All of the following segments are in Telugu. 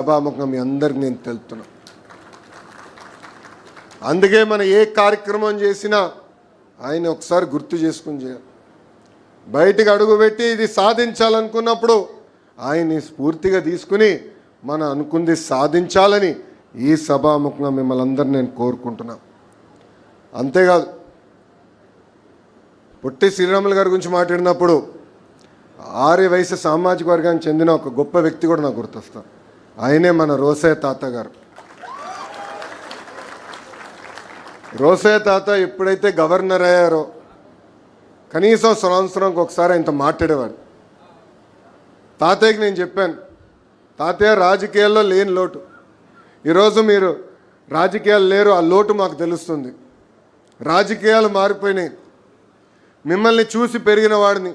సభాముఖం మీ అందరికి నేను తెలుపుతున్నా. అందుకే మనం ఏ కార్యక్రమం చేసినా ఆయన ఒకసారి గుర్తు చేసుకుని చేయాలి. బయటకు అడుగుపెట్టి ఇది సాధించాలనుకున్నప్పుడు ఆయన్ని స్ఫూర్తిగా తీసుకుని మనం అనుకుంది సాధించాలని ఈ సభాముఖంగా మిమ్మల్ని అందరిని నేను కోరుకుంటున్నా. అంతేకాదు పొట్టి శ్రీరాములు గారి గురించి మాట్లాడినప్పుడు ఆర్య వయసు సామాజిక వర్గానికి చెందిన ఒక గొప్ప వ్యక్తి కూడా నాకు గుర్తొస్తాను ఆయనే మన రోసయ్య తాత గారు రోసయ్య తాత ఎప్పుడైతే గవర్నర్ అయ్యారో కనీసం సంవత్సరంకి ఒకసారి ఆయనతో మాట్లాడేవాడు. తాతయ్యకి నేను చెప్పాను తాతయ్య రాజకీయాల్లో లేని లోటు. ఈరోజు మీరు రాజకీయాలు లేరు ఆ లోటు మాకు తెలుస్తుంది. రాజకీయాలు మారిపోయినాయి. మిమ్మల్ని చూసి పెరిగిన వాడిని.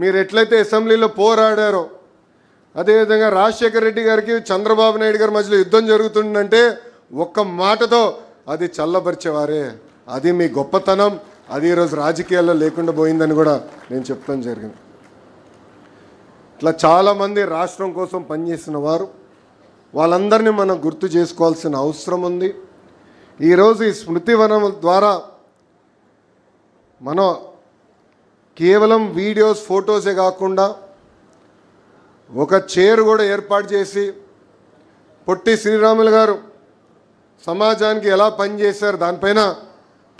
మీరు ఎట్లయితే అసెంబ్లీలో పోరాడారో అదేవిధంగా రాజశేఖర రెడ్డి గారికి చంద్రబాబు నాయుడు గారి మధ్యలో యుద్ధం జరుగుతుందంటే ఒక్క మాటతో అది చల్లబరిచేవారే. అది మీ గొప్పతనం. అది ఈరోజు రాజకీయాల్లో లేకుండా పోయిందని కూడా నేను చెప్తాను జరిగింది. ఇట్లా చాలామంది రాష్ట్రం కోసం పనిచేసిన వారు వాళ్ళందరినీ మనం గుర్తు చేసుకోవాల్సిన అవసరం ఉంది. ఈరోజు ఈ స్మృతివనం ద్వారా మనం కేవలం వీడియోస్ ఫొటోసే కాకుండా ఒక చైర్ కూడా ఏర్పాటు చేసి పొట్టి శ్రీరాములు గారు సమాజానికి ఎలా పనిచేశారు దానిపైన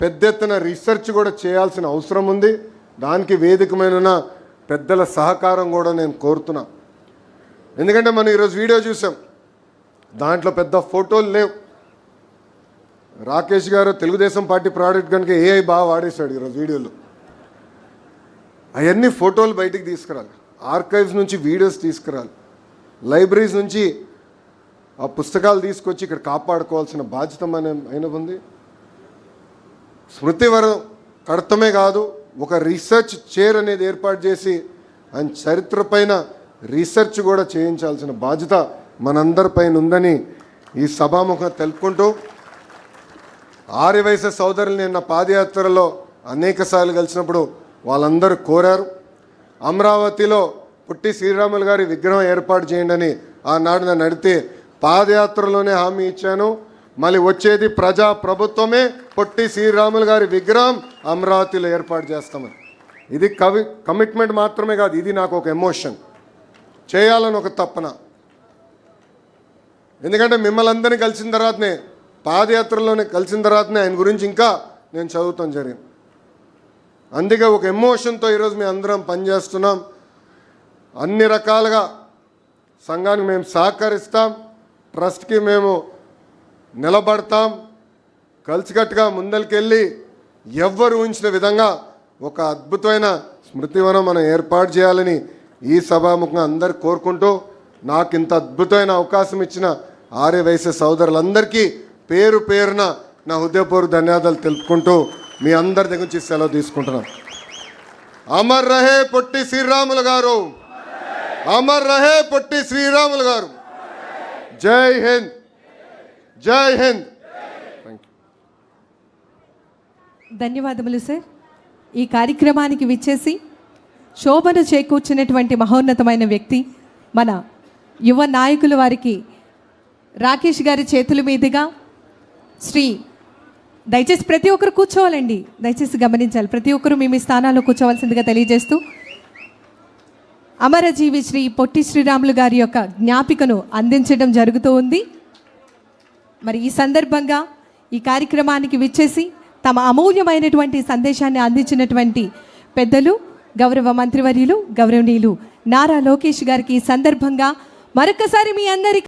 పెద్ద ఎత్తున రీసెర్చ్ కూడా చేయాల్సిన అవసరం ఉంది. దానికి వేదికమైన పెద్దల సహకారం కూడా నేను కోరుతున్నా. ఎందుకంటే మనం ఈరోజు వీడియో చూసాం. దాంట్లో పెద్ద ఫోటోలు లేవు. రాకేష్ గారు తెలుగుదేశం పార్టీ ప్రోడక్ట్ కనుక ఏఐ బాగా వాడేశాడు ఈరోజు వీడియోలో. అవన్నీ ఫోటోలు బయటికి తీసుకురాలి. ఆర్కైవ్స్ నుంచి వీడియోస్ తీసుకురాలి. లైబ్రరీస్ నుంచి ఆ పుస్తకాలు తీసుకొచ్చి ఇక్కడ కాపాడుకోవాల్సిన బాధ్యత మన అయిన ఉంది. స్మృతివరం కడతమే కాదు ఒక రీసెర్చ్ చైర్ అనేది ఏర్పాటు చేసి ఆయన చరిత్ర పైన రీసెర్చ్ కూడా చేయించాల్సిన బాధ్యత మనందరిపైన ఉందని ఈ సభాముఖం తెలుపుకుంటూ ఆర్యవైశ్య సోదరులు నిన్న పాదయాత్రలో అనేక సార్లు కలిసినప్పుడు వాళ్ళందరూ కోరారు. అమరావతిలో పుట్టి శ్రీరాములు గారి విగ్రహం ఏర్పాటు చేయండి అని ఆనాడు నన్ను అడిగితే పాదయాత్రలోనే హామీ ఇచ్చాను. మళ్ళీ వచ్చేది ప్రజా ప్రభుత్వమే పొట్టి శ్రీరాములు గారి విగ్రహం అమరావతిలో ఏర్పాటు చేస్తామని. ఇది కవి కమిట్మెంట్ మాత్రమే కాదు ఇది నాకు ఒక ఎమోషన్. చేయాలని ఒక తప్పన ఎందుకంటే మిమ్మల్ని అందరినీ కలిసిన తర్వాతనే పాదయాత్రలోనే కలిసిన తర్వాతనే ఆయన గురించి ఇంకా నేను చదువుతాం జరిగింది. అందుకే ఒక ఎమోషన్తో ఈరోజు మేము అందరం పనిచేస్తున్నాం. అన్ని రకాలుగా సంఘానికి మేము సహకరిస్తాం. ట్రస్ట్కి మేము నిలబడతాం. కలిసికట్టుగా ముందరికెళ్ళి ఎవ్వరు ఊహించిన విధంగా ఒక అద్భుతమైన స్మృతివనం మనం ఏర్పాటు చేయాలని ఈ సభాముఖంగా అందరు కోరుకుంటూ నాకు ఇంత అద్భుతమైన అవకాశం ఇచ్చిన ఆర్య వయసు సోదరులందరికీ పేరు పేరున నా హృదయపూర్వ ధన్యవాదాలు తెలుపుకుంటూ మీ అందరి దగ్గర నుంచి సెలవు తీసుకుంటున్నాను అమర్ రహే పొట్టి శ్రీరాములు గారు. అమర్ రహే పొట్టి శ్రీరాములు గారు. జై హింద్. జై హింద్. ధన్యవాదములు సార్ ఈ కార్యక్రమానికి విచ్చేసి శోభను చేకూర్చినటువంటి మహోన్నతమైన వ్యక్తి మన యువ నాయకుల వారికి రాకేష్ గారి చేతుల మీదుగా శ్రీ దయచేసి ప్రతి ఒక్కరు కూర్చోవాలండి. దయచేసి గమనించాలి. ప్రతి ఒక్కరు మీ మీ స్థానాల్లో కూర్చోవలసిందిగా తెలియజేస్తూ అమరజీవి శ్రీ పొట్టి శ్రీరాములు గారి యొక్క జ్ఞాపికను అందించడం జరుగుతూ ఉంది. మరి ఈ సందర్భంగా ఈ కార్యక్రమానికి విచ్చేసి తమ అమూల్యమైనటువంటి సందేశాన్ని అందించినటువంటి పెద్దలు గౌరవ మంత్రివర్యులు గౌరవనీయులు నారా లోకేష్ గారికి ఈ సందర్భంగా మరొకసారి మీ అందరికీ